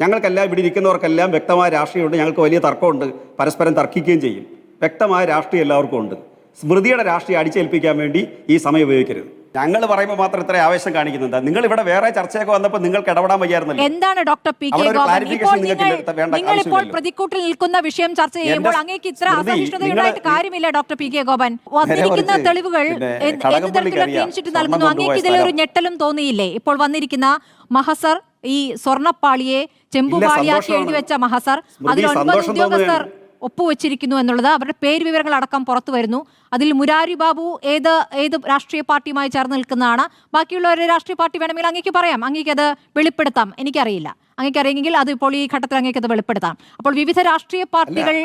ഞങ്ങൾക്കെല്ലാം ഇവിടെ ഇരിക്കുന്നവർക്കെല്ലാം വ്യക്തമായ രാഷ്ട്രീയമുണ്ട്. ഞങ്ങൾക്ക് വലിയ തർക്കമുണ്ട്. പരസ്പരം തർക്കിക്കുകയും ചെയ്യും. വ്യക്തമായ രാഷ്ട്രീയം എല്ലാവർക്കും ഉണ്ട്. സ്മൃതിയുടെ രാഷ്ട്രീയം അടിച്ചേൽപ്പിക്കാൻ വേണ്ടി ഈ സമയം ഉപയോഗിക്കരുത്. ഞങ്ങൾ പറയുമ്പോൾ മാത്രം ഇത്ര ആവേശം കാണിക്കുന്നുണ്ട്. നിങ്ങൾ ഇവിടെ വേറെ ചർച്ചയൊക്കെ വന്നപ്പോൾ നിങ്ങൾക്ക് ഇടപെടാൻ വയ്യായിരുന്നല്ലോ. എന്താണ് ഡോക്ടർ പി കെ ഗോപൻ? നിങ്ങൾ ഇപ്പോൾ. പ്രതിക്കൂട്ടിൽ നിൽക്കുന്ന വിഷയം ചർച്ച ചെയ്യുമ്പോൾ അങ്ങേക്ക് ഇത്ര അസഹിഷ്ണുതയുണ്ടായിട്ട് കാര്യമില്ല ഡോക്ടർ പി കെ ഗോപൻ. വന്നിരിക്കുന്ന തെളിവുകൾ എന്ത് തരത്തിലുള്ള ക്ലീൻ ചിറ്റ് നൽകുന്നു? അങ്ങേക്ക് ഇതിലൊരു ഞെട്ടലും തോന്നിയില്ലേ? ഇപ്പോൾ വന്നിരിക്കുന്ന മഹസർ ഈ സ്വർണപ്പാളിയെ ചെമ്പുപാളിയാക്കി എഴുതി വെച്ച മഹസർ അതിൽ ഒൻപത് ഉദ്യോഗസ്ഥർ. ഒപ്പുവെച്ചിരിക്കുന്നു എന്നുള്ളത് അവരുടെ പേര് വിവരങ്ങൾ അടക്കം പുറത്തു വരുന്നു. അതിൽ മുരാരി ബാബു ഏത് ഏത് രാഷ്ട്രീയ പാർട്ടിയുമായി ചേർന്ന് നിൽക്കുന്നതാണ്. ബാക്കിയുള്ളവരെ രാഷ്ട്രീയ പാർട്ടി വേണമെങ്കിൽ അങ്ങേക്ക് പറയാം. അങ്ങേക്ക് അത് വെളിപ്പെടുത്താം. എനിക്കറിയില്ല. അങ്ങേക്ക് അറിയെങ്കിൽ അത് ഇപ്പോൾ ഈ ഘട്ടത്തിൽ അങ്ങേക്ക് അത് വെളിപ്പെടുത്താം. അപ്പോൾ വിവിധ രാഷ്ട്രീയ പാർട്ടികൾ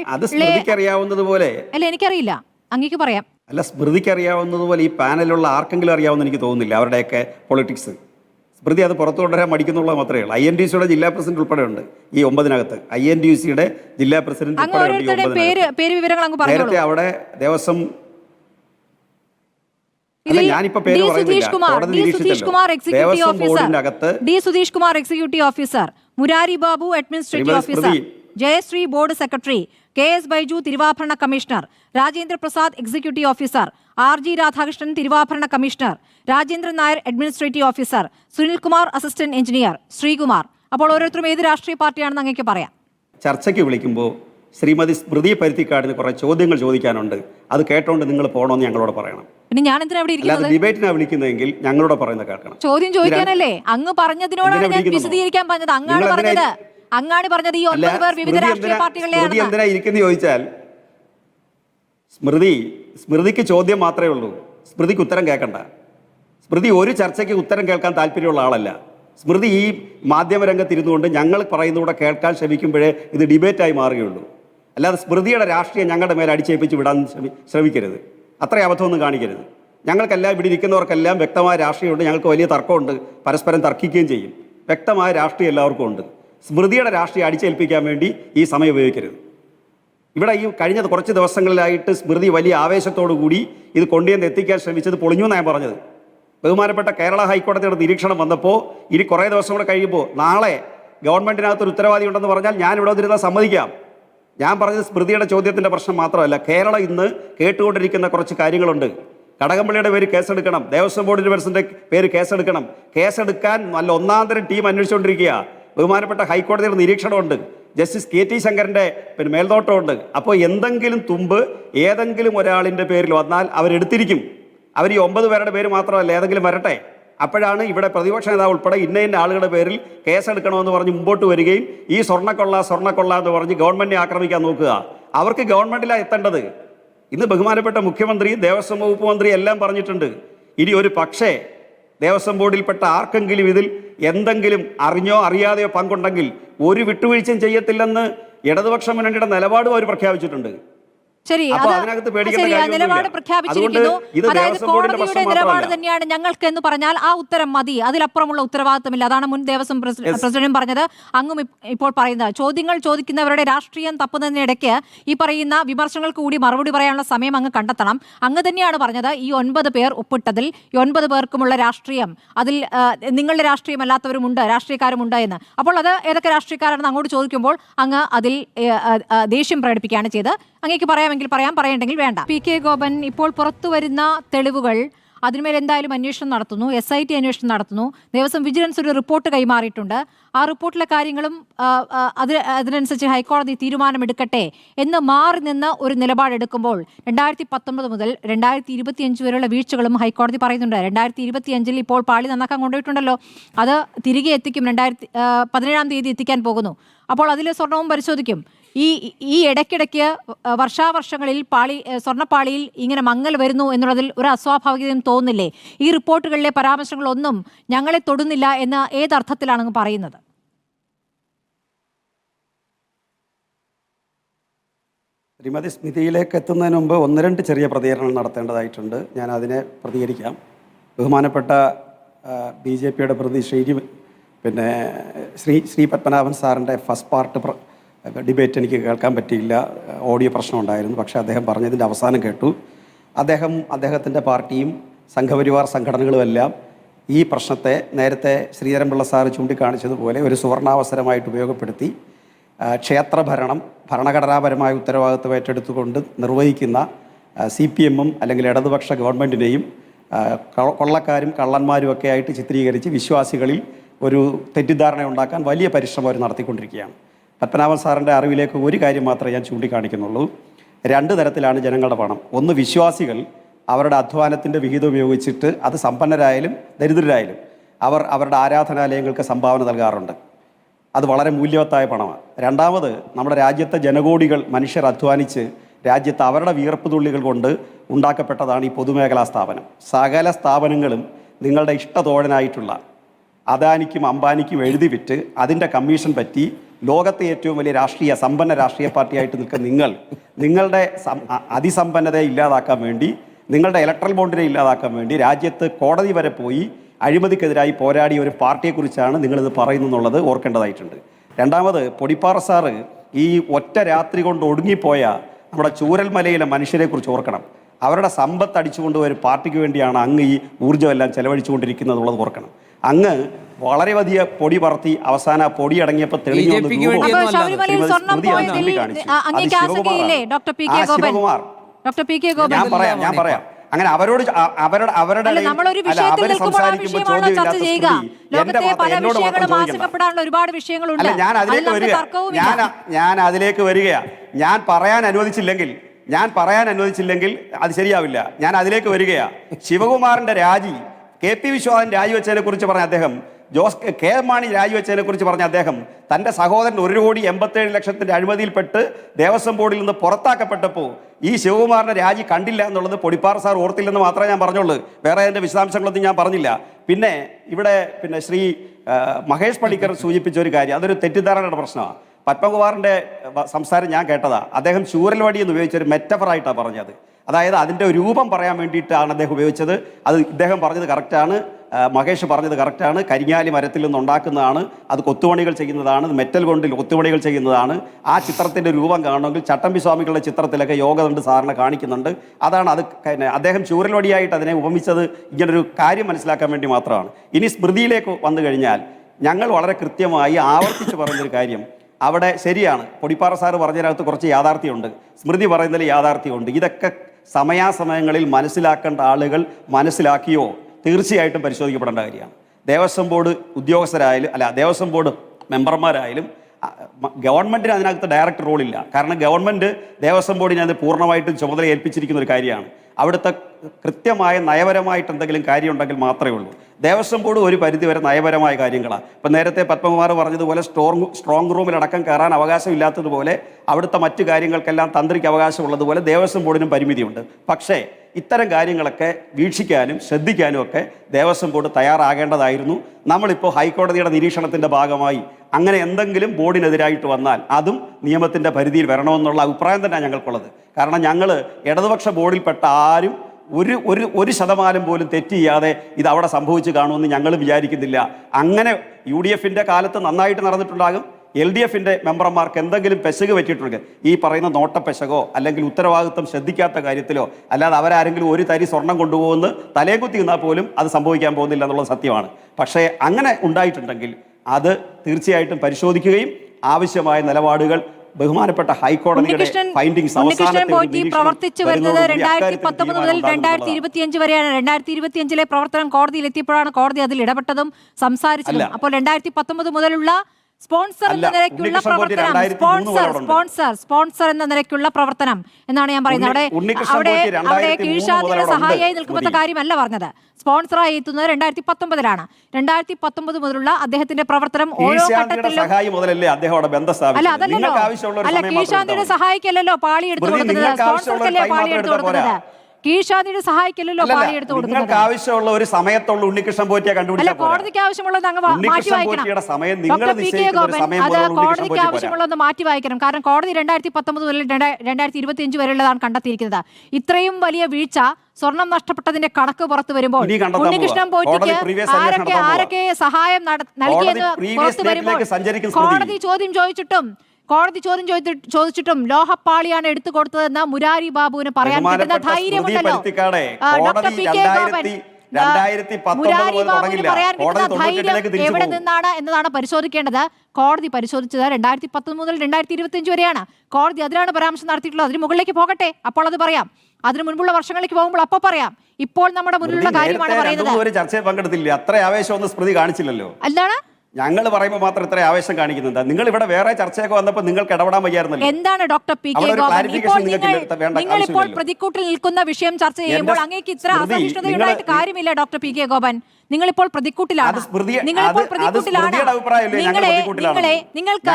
അറിയാവുന്നതുപോലെ അല്ല എനിക്കറിയില്ല. അങ്ങേക്ക് പറയാം. അല്ല സ്മൃതിക്ക് അറിയാവുന്നതുപോലെ ഈ പാനലിലുള്ള ആർക്കെങ്കിലും അറിയാവുന്ന എനിക്ക് തോന്നുന്നില്ല അവരുടെയൊക്കെ പൊളിറ്റിക്സ്. സ്മൃതി അത് പുറത്തു കൊണ്ടുവരാൻ മടിക്കുന്നുള്ളത് മാത്രമേ ഉള്ളൂ. ഐ എൻ ഡി സിയുടെ ജില്ലാ പ്രസിഡന്റ് ഉൾപ്പെടെ ഉണ്ട് ഈ ഒമ്പതിനകത്ത്. ഐ എൻ ഡി സിയുടെ ജില്ലാ പ്രസിഡന്റ് ഉൾപ്പെടെ നേരത്തെ അവിടെ Devaswom Sudheesh Kumar executive officer Murari Babu administrative officer Jayasree board secretary K S Baiju തിരുവാഭരണ commissioner Rajendra Prasad executive officer R G Radhakrishnan തിരുവാഭരണ commissioner Rajendran Nair administrative officer Sunilkumar assistant engineer Sreekumar. അപ്പോൾ ഓരോരുത്തരും ഏത് രാഷ്ട്രീയ പാർട്ടിയാണെന്ന് അങ്ങേക്ക് പറയാം. ചർച്ചയ്ക്ക് വിളിക്കുമ്പോൾ ശ്രീമതി സ്മൃതി പരുത്തിക്കാടിന് കുറെ ചോദ്യങ്ങൾ ചോദിക്കാനുണ്ട്. അത് കേട്ടോണ്ട് നിങ്ങൾ പോകണമെന്ന് ഞങ്ങളോട് പറയണം. പിന്നെ ഞാൻ എന്തിനാ ഇവിടെ ഇരിക്കുന്നത്? ഡിബേറ്റിനാ വിളിക്കുന്നതെങ്കിൽ ഞങ്ങളോട് പറയുന്നത് കേൾക്കണം. ചോദ്യം ചോദിക്കാനല്ലേ? അങ്ങ് പറഞ്ഞതിനോടാണ് ഞാൻ വിശദീകരിക്കാൻ പറഞ്ഞത്. അങ്ങാണ് പറഞ്ഞത്. അങ്ങാണ് പറഞ്ഞത്. ഈ ഒൻപത് പേർ വിവിധ രാഷ്ട്രീയ പാർട്ടികളിലെ എന്തിനാ ഇരിക്കുന്നു ചോദിച്ചാൽ സ്മൃതി സ്മൃതിക്ക് ചോദ്യം മാത്രമേ ഉള്ളൂ. സ്മൃതിക്ക് ഉത്തരം കേൾക്കണ്ട. സ്മൃതി ഒരു ചർച്ചയ്ക്ക് ഉത്തരം കേൾക്കാൻ താല്പര്യമുള്ള ആളല്ല. സ്മൃതി ഈ മാധ്യമരംഗത്ത് ഞങ്ങൾ പറയുന്നൂടെ കേൾക്കാൻ ശ്രമിക്കുമ്പോഴേ ഇത് ഡിബേറ്റായി മാറുകയുള്ളൂ. അല്ലാതെ സ്മൃതിയുടെ രാഷ്ട്രീയം ഞങ്ങളുടെ മേലെ അടിച്ചേൽപ്പിച്ച് വിടാൻ ശ്രമി ശ്രമിക്കരുത്. അത്ര അബദ്ധമൊന്നും കാണിക്കരുത്. ഞങ്ങൾക്കെല്ലാം ഇവിടെ ഇരിക്കുന്നവർക്കെല്ലാം വ്യക്തമായ രാഷ്ട്രീയമുണ്ട്. ഞങ്ങൾക്ക് വലിയ തർക്കമുണ്ട്. പരസ്പരം തർക്കിക്കുകയും ചെയ്യും. വ്യക്തമായ രാഷ്ട്രീയം എല്ലാവർക്കും ഉണ്ട്. സ്മൃതിയുടെ രാഷ്ട്രീയം അടിച്ചേൽപ്പിക്കാൻ വേണ്ടി ഈ സമയം ഉപയോഗിക്കരുത്. ഇവിടെ ഈ കഴിഞ്ഞ കുറച്ച് ദിവസങ്ങളിലായിട്ട് സ്മൃതി വലിയ ആവേശത്തോടു കൂടി ഇത് കൊണ്ടുവന്ന് എത്തിക്കാൻ ശ്രമിച്ചത് പൊളിഞ്ഞു എന്നാണ് ഞാൻ പറഞ്ഞത്. ബഹുമാനപ്പെട്ട കേരള ഹൈക്കോടതിയുടെ നിരീക്ഷണം വന്നപ്പോൾ ഇനി കുറേ ദിവസം കൂടെ കഴിയുമ്പോൾ നാളെ ഗവൺമെന്റിനകത്തൊരു ഉത്തരവാദി ഉണ്ടെന്ന് പറഞ്ഞാൽ ഞാൻ ഇവിടെ വന്നിരുന്നാൽ സമ്മതിക്കാം. ഞാൻ പറഞ്ഞത് സ്മൃതിയുടെ ചോദ്യത്തിന്റെ പ്രശ്നം മാത്രമല്ല കേരളം ഇന്ന് കേട്ടുകൊണ്ടിരിക്കുന്ന കുറച്ച് കാര്യങ്ങളുണ്ട്. കടകംപള്ളിയുടെ പേര് കേസെടുക്കണം ദേവസ്വം ബോർഡിന്റെ പേഴ്സിന്റെ പേര് കേസെടുക്കണം. കേസെടുക്കാൻ നല്ല ഒന്നാം തരം ടീം അന്വേഷിച്ചുകൊണ്ടിരിക്കുക ബഹുമാനപ്പെട്ട ഹൈക്കോടതിയുടെ നിരീക്ഷണമുണ്ട്. ജസ്റ്റിസ് കെ ടി ശങ്കരന്റെ പിന്നെ മേൽനോട്ടമുണ്ട്. അപ്പോൾ എന്തെങ്കിലും തുമ്പ് ഏതെങ്കിലും ഒരാളിന്റെ പേരിൽ വന്നാൽ അവരെടുത്തിരിക്കും അവർ ഈ ഒമ്പത് പേരുടെ പേര് മാത്രമല്ല ഏതെങ്കിലും വരട്ടെ. അപ്പോഴാണ് ഇവിടെ പ്രതിപക്ഷ നേതാവ് ഉൾപ്പെടെ ഇന്ന ഇന്ന ആളുകളുടെ പേരിൽ കേസെടുക്കണമെന്ന് പറഞ്ഞ് മുമ്പോട്ട് വരികയും ഈ സ്വർണക്കൊള്ള സ്വർണക്കൊള്ള എന്ന് പറഞ്ഞ് ഗവൺമെന്റിനെ ആക്രമിക്കാൻ നോക്കുക. അവർക്ക് ഗവൺമെന്റിലാണ് എത്തേണ്ടത്. ഇന്ന് ബഹുമാനപ്പെട്ട മുഖ്യമന്ത്രി ദേവസ്വം വകുപ്പ് മന്ത്രി എല്ലാം പറഞ്ഞിട്ടുണ്ട്. ഇനി ഒരു പക്ഷേ ദേവസ്വം ബോർഡിൽപ്പെട്ട ആർക്കെങ്കിലും ഇതിൽ എന്തെങ്കിലും അറിഞ്ഞോ അറിയാതെയോ പങ്കുണ്ടെങ്കിൽ ഒരു വിട്ടുവീഴ്ചയും ചെയ്യത്തില്ലെന്ന് ഇടതുപക്ഷ മുന്നണിയുടെ നിലപാടും അവർ പ്രഖ്യാപിച്ചിട്ടുണ്ട്. ശരി ശരി നിലപാട് പ്രഖ്യാപിച്ചിരിക്കുന്നു. അതായത് കോടതിയുടെ നിലപാട് തന്നെയാണ് ഞങ്ങൾക്ക് എന്ന് പറഞ്ഞാൽ ആ ഉത്തരം മതി. അതിലപ്പുറമുള്ള ഉത്തരവാദിത്തമില്ല. അതാണ് മുൻ ദേവസ്വം പ്രസിഡന്റ് പറഞ്ഞത്. അങ്ങും ഇപ്പോൾ പറയുന്നത്. ചോദ്യങ്ങൾ ചോദിക്കുന്നവരുടെ രാഷ്ട്രീയം തപ്പുന്നതിനിടയ്ക്ക് ഈ പറയുന്ന വിമർശനങ്ങൾക്ക് കൂടി മറുപടി പറയാനുള്ള സമയം അങ്ങ് കണ്ടെത്തണം. അങ്ങ് തന്നെയാണ് പറഞ്ഞത് ഈ ഒൻപത് പേർ ഒപ്പിട്ടതിൽ ഈ ഒൻപത് പേർക്കുമുള്ള രാഷ്ട്രീയം. അതിൽ നിങ്ങളുടെ രാഷ്ട്രീയമല്ലാത്തവരുമുണ്ട് രാഷ്ട്രീയക്കാരുമുണ്ട് എന്ന്. അപ്പോൾ അത് ഏതൊക്കെ രാഷ്ട്രീയക്കാരാണെന്ന് അങ്ങോട്ട് ചോദിക്കുമ്പോൾ അങ്ങ് അതിൽ ദേഷ്യം പ്രകടിപ്പിക്കുകയാണ് ചെയ്ത് അങ്ങേക്ക് പറയാമെങ്കിൽ പറയാം പറയണ്ടെങ്കിൽ വേണ്ട. പി കെ ഗോപൻ ഇപ്പോൾ പുറത്തു വരുന്ന തെളിവുകൾ അതിന്മേൽ എന്തായാലും അന്വേഷണം നടത്തുന്നു എസ് ഐ ടി അന്വേഷണം നടത്തുന്നു. ദേവസ്വം വിജിലൻസ് ഒരു റിപ്പോർട്ട് കൈമാറിയിട്ടുണ്ട്. ആ റിപ്പോർട്ടിലെ കാര്യങ്ങളും അത് അതിനനുസരിച്ച് ഹൈക്കോടതി തീരുമാനമെടുക്കട്ടെ എന്ന് മാറി നിന്ന് ഒരു നിലപാടെടുക്കുമ്പോൾ രണ്ടായിരത്തി പത്തൊമ്പത് മുതൽ രണ്ടായിരത്തി ഇരുപത്തിയഞ്ച് വരെയുള്ള വീഴ്ചകളും ഹൈക്കോടതി പറയുന്നുണ്ട്. രണ്ടായിരത്തി ഇരുപത്തിയഞ്ചിൽ ഇപ്പോൾ പാളി നന്നാക്കാൻ കൊണ്ടുപോയിട്ടുണ്ടല്ലോ. അത് തിരികെ എത്തിക്കും രണ്ടായിരത്തി പതിനേഴാം തീയതി എത്തിക്കാൻ പോകുന്നു. അപ്പോൾ അതിലെ സ്വർണവും പരിശോധിക്കും. ഈ ഈ ഇടയ്ക്കിടയ്ക്ക് വർഷാവർഷങ്ങളിൽ പാളി സ്വർണപ്പാളിയിൽ ഇങ്ങനെ മങ്ങൽ വരുന്നു എന്നുള്ളതിൽ ഒരു അസ്വാഭാവികതയും തോന്നുന്നില്ലേ? ഈ റിപ്പോർട്ടുകളിലെ പരാമർശങ്ങളൊന്നും ഞങ്ങളെ തൊടുന്നില്ല എന്ന് ഏതർത്ഥത്തിലാണ് പറയുന്നത്? ശ്രീമതി സ്മിതിയിലേക്ക് എത്തുന്നതിന് മുമ്പ് ഒന്ന് രണ്ട് ചെറിയ പ്രതികരണം നടത്തേണ്ടതായിട്ടുണ്ട്. ഞാൻ അതിനെ പ്രതികരിക്കാം. ബഹുമാനപ്പെട്ട ബി ജെ പിയുടെ പ്രതി ശ്രീ പിന്നെ ശ്രീ ശ്രീ പത്മനാഭൻ സാറിന്റെ ഫസ്റ്റ് പാർട്ട് ഡിബേറ്റ് എനിക്ക് കേൾക്കാൻ പറ്റിയില്ല. ഓഡിയോ പ്രശ്നം ഉണ്ടായിരുന്നു പക്ഷേ അദ്ദേഹം പറഞ്ഞതിന്റെ അവസാനം കേട്ടു. അദ്ദേഹം അദ്ദേഹത്തിന്റെ പാർട്ടിയും സംഘപരിവാർ സംഘടനകളുമെല്ലാം ഈ പ്രശ്നത്തെ നേരത്തെ ശ്രീധരൻപിള്ള സാറ് ചൂണ്ടിക്കാണിച്ചതുപോലെ ഒരു സുവർണാവസരമായിട്ട് ഉപയോഗപ്പെടുത്തി ക്ഷേത്രഭരണം ഭരണഘടനാപരമായ ഉത്തരവാദിത്വം ഏറ്റെടുത്തുകൊണ്ട് നിർവഹിക്കുന്ന സി പി എമ്മും അല്ലെങ്കിൽ ഇടതുപക്ഷ ഗവൺമെന്റിനെയും കൊള്ളക്കാരും കള്ളന്മാരും ഒക്കെ ആയിട്ട് ചിത്രീകരിച്ച് വിശ്വാസികളിൽ ഒരു തെറ്റിദ്ധാരണ ഉണ്ടാക്കാൻ വലിയ പരിശ്രമം അവർ നടത്തിക്കൊണ്ടിരിക്കുകയാണ്. പത്മനാഭൻ സാറിന്റെ അറിവിലേക്ക് ഒരു കാര്യം മാത്രമേ ഞാൻ ചൂണ്ടിക്കാണിക്കുന്നുള്ളൂ. രണ്ട് തരത്തിലാണ് ജനങ്ങളുടെ പണം. ഒന്ന് വിശ്വാസികൾ അവരുടെ അധ്വാനത്തിന്റെ വിഹിതം ഉപയോഗിച്ചിട്ട് അത് സമ്പന്നരായാലും ദരിദ്രരായാലും അവർ അവരുടെ ആരാധനാലയങ്ങൾക്ക് സംഭാവന നൽകാറുണ്ട്. അത് വളരെ മൂല്യവത്തായ പണമാണ്. രണ്ടാമത് നമ്മുടെ രാജ്യത്തെ ജനകോടികൾ മനുഷ്യർ അധ്വാനിച്ച് രാജ്യത്ത് അവരുടെ വിയർപ്പ് തുള്ളികൾ കൊണ്ട് ഉണ്ടാക്കപ്പെട്ടതാണ് ഈ പൊതുമേഖലാ സ്ഥാപനം. സകല സ്ഥാപനങ്ങളും നിങ്ങളുടെ ഇഷ്ടതോഴനായിട്ടുള്ള അദാനിക്കും അംബാനിക്കും എഴുതി വിറ്റ് അതിന്റെ കമ്മീഷൻ പറ്റി ലോകത്തെ ഏറ്റവും വലിയ രാഷ്ട്രീയ സമ്പന്ന രാഷ്ട്രീയ പാർട്ടിയായിട്ട് നിൽക്കുന്ന നിങ്ങൾ നിങ്ങളുടെ അതിസമ്പന്നതയെ ഇല്ലാതാക്കാൻ വേണ്ടി നിങ്ങളുടെ ഇലക്ട്രൽ ബോണ്ടിനെ ഇല്ലാതാക്കാൻ വേണ്ടി രാജ്യത്ത് കോടതി വരെ പോയി അഴിമതിക്കെതിരായി പോരാടിയ ഒരു പാർട്ടിയെക്കുറിച്ചാണ് നിങ്ങളിത് പറയുന്നു എന്നുള്ളത് ഓർക്കേണ്ടതായിട്ടുണ്ട്. രണ്ടാമത് പൊടിപ്പാറ സാറ് ഈ ഒറ്റ രാത്രി കൊണ്ട് ഒടുങ്ങിപ്പോയ നമ്മുടെ ചൂരൽമലയിലെ മനുഷ്യരെക്കുറിച്ച് ഓർക്കണം. അവരുടെ സമ്പത്ത് അടിച്ചുകൊണ്ട് ഒരു പാർട്ടിക്ക് വേണ്ടിയാണ് അങ്ങ് ഈ ഊർജമെല്ലാം ചെലവഴിച്ചുകൊണ്ടിരിക്കുന്നത് ഉള്ളത് ഓർക്കണം. അങ്ങ് വളരെ വലിയ പൊടി പറത്തി അവസാന പൊടി അടങ്ങിയപ്പോൾ തെളിഞ്ഞു ശിവകുമാർ. ഞാൻ പറയാം ഞാൻ പറയാം. അങ്ങനെ അവരോട് അവരുടെ അവരുടെ ഇടയിൽ- നമ്മളൊരു അല്ല, വിഷയത്തിൽ അവർ നിൽക്കുമ്പോൾ വിഷയമാണോ ചർച്ച ചെയ്യുക. ലോകത്തെ പല വിഷയങ്ങളും. ആശങ്കപ്പെടാനുള്ള ഒരുപാട് വിഷയങ്ങളുണ്ട്. ഞാൻ അതിലേക്ക് വരിക. ഞാൻ ഞാൻ അതിലേക്ക് വരികയാ. ഞാൻ പറയാൻ അനുവദിച്ചില്ലെങ്കിൽ ഞാൻ പറയാൻ അനുവദിച്ചില്ലെങ്കിൽ അത് ശരിയാവില്ല. ഞാൻ അതിലേക്ക് വരികയാ. ശിവകുമാറിന്റെ രാജി കെ പി വിശ്വനാഥൻ രാജിവെച്ചതിനെ കുറിച്ച് പറഞ്ഞ അദ്ദേഹം ജോസ് കെ- മാണി രാജിവെച്ചതിനെ കുറിച്ച് പറഞ്ഞ അദ്ദേഹം തന്റെ സഹോദരൻ ഒരു കോടി എൺപത്തേഴ് ലക്ഷത്തിന്റെ അഴിമതിയിൽപ്പെട്ട് ദേവസ്വം ബോർഡിൽ നിന്ന് പുറത്താക്കപ്പെട്ടപ്പോൾ ഈ ശിവകുമാറിന്റെ രാജി കണ്ടില്ല എന്നുള്ളത് പൊടിപ്പാറ സാർ ഓർത്തില്ലെന്ന് മാത്രമേ ഞാൻ പറഞ്ഞുള്ളൂ. വേറെ അതിന്റെ വിശദാംശങ്ങളൊന്നും ഞാൻ പറഞ്ഞില്ല. പിന്നെ ഇവിടെ പിന്നെ ശ്രീ മഹേഷ് പണിക്കർ സൂചിപ്പിച്ച ഒരു കാര്യം. അതൊരു തെറ്റിദ്ധാരണയുടെ പ്രശ്നമാണ് പത്മകുമാറിന്റെ സംസാരം ഞാൻ കേട്ടതാ. അദ്ദേഹം ചൂരൽവടി എന്ന് ഉപയോഗിച്ച ഒരു മെറ്റഫറായിട്ടാണ് പറഞ്ഞത്. അതായത് അതിന്റെ രൂപം പറയാൻ വേണ്ടിയിട്ടാണ് അദ്ദേഹം ഉപയോഗിച്ചത്. അത് ഇദ്ദേഹം പറഞ്ഞത് കറക്റ്റാണ് മഹേഷ് പറഞ്ഞത് കറക്റ്റാണ്. കരിങ്ങാലി മരത്തിൽ നിന്ന് ഉണ്ടാക്കുന്നതാണ് അത് കൊത്തുപണികൾ ചെയ്യുന്നതാണ്. മെറ്റൽ കൊണ്ടിൽ കൊത്തുപണികൾ ചെയ്യുന്നതാണ്. ആ ചിത്രത്തിന്റെ രൂപം കാണണമെങ്കിൽ ചട്ടമ്പി സ്വാമികളുടെ ചിത്രത്തിലൊക്കെ യോഗദണ്ഡ് സാറിനെ കാണിക്കുന്നുണ്ട്. അതാണ് അത് അദ്ദേഹം ചൂരലൊടിയായിട്ട് അതിനെ ഉപമിച്ചത് ഇങ്ങനൊരു കാര്യം മനസ്സിലാക്കാൻ വേണ്ടി മാത്രമാണ്. ഇനി സ്മൃതിയിലേക്ക് വന്നു കഴിഞ്ഞാൽ ഞങ്ങൾ വളരെ കൃത്യമായി ആവർത്തിച്ച് പറഞ്ഞൊരു കാര്യം. അവിടെ ശരിയാണ്. പൊടിപ്പാറ സാറ് പറഞ്ഞതിനകത്ത് കുറച്ച് യാഥാർത്ഥ്യമുണ്ട്. സ്മൃതി പറയുന്നതിൽ യാഥാർത്ഥ്യമുണ്ട്. ഇതൊക്കെ സമയാസമയങ്ങളിൽ മനസ്സിലാക്കേണ്ട ആളുകൾ മനസ്സിലാക്കിയോ? തീർച്ചയായിട്ടും പരിശോധിക്കപ്പെടേണ്ട കാര്യമാണ്. ദേവസ്വം ബോർഡ് ഉദ്യോഗസ്ഥരായാലും അല്ല ദേവസ്വം ബോർഡ് മെമ്പർമാരായാലും ഗവൺമെന്റിന് അതിനകത്ത് ഡയറക്റ്റ് റോളില്ല കാരണം ഗവൺമെന്റ് ദേവസ്വം ബോർഡിനെ അത് പൂർണമായിട്ടും ചുമതല ഏൽപ്പിച്ചിരിക്കുന്ന ഒരു കാര്യമാണ്. അവിടുത്തെ കൃത്യമായ നയപരമായിട്ട് എന്തെങ്കിലും കാര്യമുണ്ടെങ്കിൽ മാത്രമേ ഉള്ളൂ. ദേവസ്വം ബോർഡ് ഒരു പരിധി വരെ നയപരമായ കാര്യങ്ങളാണ് ഇപ്പം നേരത്തെ പത്മകുമാർ പറഞ്ഞതുപോലെ സ്ട്രോങ് സ്ട്രോങ് റൂമിലടക്കം കയറാൻ അവകാശമില്ലാത്തതുപോലെ അവിടുത്തെ മറ്റു കാര്യങ്ങൾക്കെല്ലാം തന്ത്രിക്ക് അവകാശമുള്ളതുപോലെ ദേവസ്വം ബോർഡിനും പരിമിതിയുണ്ട്. പക്ഷേ ഇത്തരം കാര്യങ്ങളൊക്കെ വീക്ഷിക്കാനും ശ്രദ്ധിക്കാനും ഒക്കെ ദേവസ്വം ബോർഡ് തയ്യാറാകേണ്ടതായിരുന്നു. നമ്മളിപ്പോൾ ഹൈക്കോടതിയുടെ നിരീക്ഷണത്തിന്റെ ഭാഗമായി അങ്ങനെ എന്തെങ്കിലും ബോർഡിനെതിരായിട്ട് വന്നാൽ അതും നിയമത്തിന്റെ പരിധിയിൽ വരണമെന്നുള്ള അഭിപ്രായം തന്നെയാണ് ഞങ്ങൾക്കുള്ളത്. കാരണം ഞങ്ങൾ ഇടതുപക്ഷ ബോർഡിൽപ്പെട്ട ആരും ഒരു ഒരു ഒരു ശതമാനം പോലും തെറ്റ് ചെയ്യാതെ ഇത് അവിടെ സംഭവിച്ചു കാണുമെന്ന് ഞങ്ങൾ വിചാരിക്കുന്നില്ല. അങ്ങനെ യു ഡി എഫിന്റെ കാലത്ത് നന്നായിട്ട് നടന്നിട്ടുണ്ടാകും. എൽ ഡി എഫിന്റെ മെമ്പർമാർക്ക് എന്തെങ്കിലും പെശക് പറ്റിയിട്ടുണ്ട്. ഈ പറയുന്ന നോട്ടപ്പെശകോ അല്ലെങ്കിൽ ഉത്തരവാദിത്വം ശ്രദ്ധിക്കാത്ത കാര്യത്തിലോ അല്ലാതെ അവരാരെങ്കിലും ഒരു തരി സ്വർണം കൊണ്ടുപോകുന്ന തലേ കുത്തി നിന്നാൽ പോലും അത് സംഭവിക്കാൻ പോകുന്നില്ല എന്നുള്ളത് സത്യമാണ്. പക്ഷേ അങ്ങനെ ഉണ്ടായിട്ടുണ്ടെങ്കിൽ അത് തീർച്ചയായിട്ടും പരിശോധിക്കുകയും ആവശ്യമായ നിലപാടുകൾ ബഹുമാനപ്പെട്ട ഹൈക്കോടതിയുടെ ഫൈൻഡിങ്സ് ഉണ്ണികൃഷ്ണൻ പോറ്റി പ്രവർത്തിച്ചു വരുന്നത് രണ്ടായിരത്തി പത്തൊമ്പത് മുതൽ രണ്ടായിരത്തി ഇരുപത്തിയഞ്ച് വരെയാണ്. രണ്ടായിരത്തി ഇരുപത്തിയഞ്ചിലെ പ്രവർത്തനം കോടതിയിൽ എത്തിയപ്പോഴാണ് കോടതി അതിൽ ഇടപെട്ടതും സംസാരിച്ചതും. അപ്പോൾ രണ്ടായിരത്തി പത്തൊമ്പത് മുതലുള്ള സ്പോൺസർ എന്ന നിലയ്ക്കുള്ള പ്രവർത്തനം. സ്പോൺസർ. സ്പോൺസർ സ്പോൺസർ എന്ന നിലയ്ക്കുള്ള പ്രവർത്തനം എന്നാണ് ഞാൻ പറയുന്നത്. അവിടെ അവിടെ അവിടെ 2003 മുതൽ സഹായിയായി നിൽക്കുമ്പോൾ. കാര്യമല്ല പറഞ്ഞത്. സ്പോൺസറായി എത്തുന്നത് രണ്ടായിരത്തി പത്തൊമ്പതിലാണ് രണ്ടായിരത്തി പത്തൊമ്പത് മുതലുള്ള അദ്ദേഹത്തിന്റെ പ്രവർത്തനം ഓരോ ഘട്ടത്തിലും അല്ല അതല്ലല്ലോ. അല്ല മതി. സഹായിക്കല്ലല്ലോ പാളി എടുത്തു കൊടുക്കുന്നത്. സ്പോൺസർക്കല്ലേ പാളി എടുത്തു കൊടുക്കുന്നത്? കീഴ്ശാന്തിയുടെ സഹായിക്കല്ലല്ലോ പാളി എടുത്തു കൊടുക്കുന്നത്. ആവശ്യമുള്ള ഒരു സമയത്തുള്ള ഉണ്ണികൃഷ്ണൻ പോറ്റിയെ കണ്ടുപിടിച്ചാൽ. കോടതിക്ക് ആവശ്യമുള്ളത് അങ്ങ് മാറ്റി വായിക്കണം. സമയം നിങ്ങൾ അത് കോടതിക്ക് ആവശ്യമുള്ളത് മാറ്റി വായിക്കണം. കാരണം കോടതി രണ്ടായിരത്തി പത്തൊമ്പത് മുതൽ രണ്ടായിരത്തി ഇരുപത്തി അഞ്ച് വരെയുള്ളതാണ് കണ്ടെത്തിയിരിക്കുന്നത്. ഇത്രയും വലിയ വീഴ്ച സ്വർണം നഷ്ടപ്പെട്ടതിന്റെ കണക്ക് പുറത്തു വരുമ്പോൾ ഉണ്ണികൃഷ്ണൻ. പോറ്റിക്ക് ആരൊക്കെ ആരൊക്കെ സഹായം നൽകിയെന്ന് പുറത്തു വരുമ്പോൾ കോടതി ചോദ്യം ചോദിച്ചിട്ടും കോടതി ചോദ്യം ചോദിച്ചിട്ട് ചോദിച്ചിട്ടും ലോഹപ്പാളിയാണ് എടുത്തു കൊടുത്തതെന്ന് മുരാരി ബാബുവിന് പറയാൻ പറ്റുന്ന ധൈര്യമുണ്ടല്ലോ. Doctor P K Gopan Murari ബാബുവിന്. പറയാൻ പറ്റുന്ന കിട്ടുന്ന ധൈര്യം എവിടെ നിന്നാണ് എന്നതാണ് പരിശോധിക്കേണ്ടത്. കോടതി പരിശോധിച്ചത് രണ്ടായിരത്തി പത്ത് മുതൽ രണ്ടായിരത്തി ഇരുപത്തി അഞ്ച് വരെയാണ്. കോടതി അതിലാണ് പരാമർശം നടത്തിയിട്ടുള്ളത്. അതിന് മുകളിലേക്ക് പോകട്ടെ. അപ്പോൾ അത് പറയാം. അതിന് മുൻപുള്ള വർഷങ്ങളിലേക്ക് പോകുമ്പോൾ അപ്പോൾ പറയാം. ഇപ്പോൾ നമ്മുടെ മുന്നിലുള്ള കാര്യമാണ് പറയുന്നത്. ചർച്ചയിൽ പങ്കെടുത്തില്ല? അത്ര ആവേശമൊന്നും സ്മൃതി കാണിച്ചില്ലല്ലോ. എന്താണ്? ഞങ്ങൾ പറയുമ്പോൾ മാത്രം ഇത്ര ആവേശം കാണിക്കുന്നുണ്ട്. നിങ്ങൾ ഇവിടെ വേറെ ചർച്ചയൊക്കെ വന്നപ്പോൾ നിങ്ങൾക്ക് ഇടപെടാൻ വയ്യായിരുന്നല്ലോ. എന്താണ് ഡോക്ടർ പി കെ ഗോപൻ? നിങ്ങൾ ഇപ്പോൾ പ്രതിക്കൂട്ടിൽ നിൽക്കുന്ന വിഷയം ചർച്ച ചെയ്യുമ്പോൾ അങ്ങേക്ക് ഇത്ര അസഹിഷ്ണുതയുണ്ടായിട്ട് കാര്യമില്ല ഡോക്ടർ പി കെ ഗോപൻ. നിങ്ങൾ ഇപ്പോൾ പ്രതിക്കൂട്ടിലാണ്. അത് നിങ്ങൾ ഇപ്പോൾ അത് അത് പ്രതിക്കൂട്ടിലാണ് സ്മൃതിയുടെ അഭിപ്രായമല്ലേ? ഞങ്ങൾ നിങ്ങളെ നിങ്ങളെ നിങ്ങൾക്ക്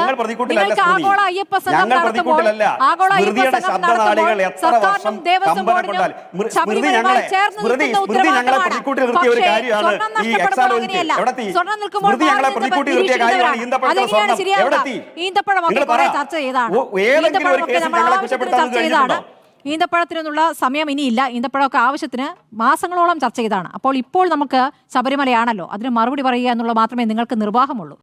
നിങ്ങൾക്ക് ആഗോള അയ്യപ്പ സംഘം ഞങ്ങൾ നടത്തുമ്പോൾ ആഗോള അയ്യപ്പ സംഘം നടത്തുമ്പോൾ സർക്കാരിനും ദേവസ്വം ബോർഡിനും ശബരിമലയുമായി ചേർന്ന് നിൽക്കുന്ന ഉത്തരവാദിത്തമാണ്. പക്ഷേ നഷ്ടപ്പെടുമ്പോൾ അങ്ങനെയല്ല. നിൽക്കുമ്പോൾ ശരിയാവുക? ഈന്തപ്പഴമൊക്കെ കുറെ ചർച്ച ചെയ്താണ്. ഈന്തപ്പഴമൊക്കെ നമ്മൾ ആവശ്യത്തിന് ചർച്ച ചെയ്തതാണ് ഈന്തപ്പഴത്തിനുള്ള സമയം ഇനിയില്ല. ഈന്തപ്പഴമൊക്കെ ആവശ്യത്തിന് മാസങ്ങളോളം ചർച്ച ചെയ്താണ്. അപ്പോൾ ഇപ്പോൾ നമുക്ക് ശബരിമലയാണല്ലോ. അതിന് മറുപടി പറയുക എന്നുള്ളത് മാത്രമേ നിങ്ങൾക്ക് നിർവാഹമുള്ളൂ.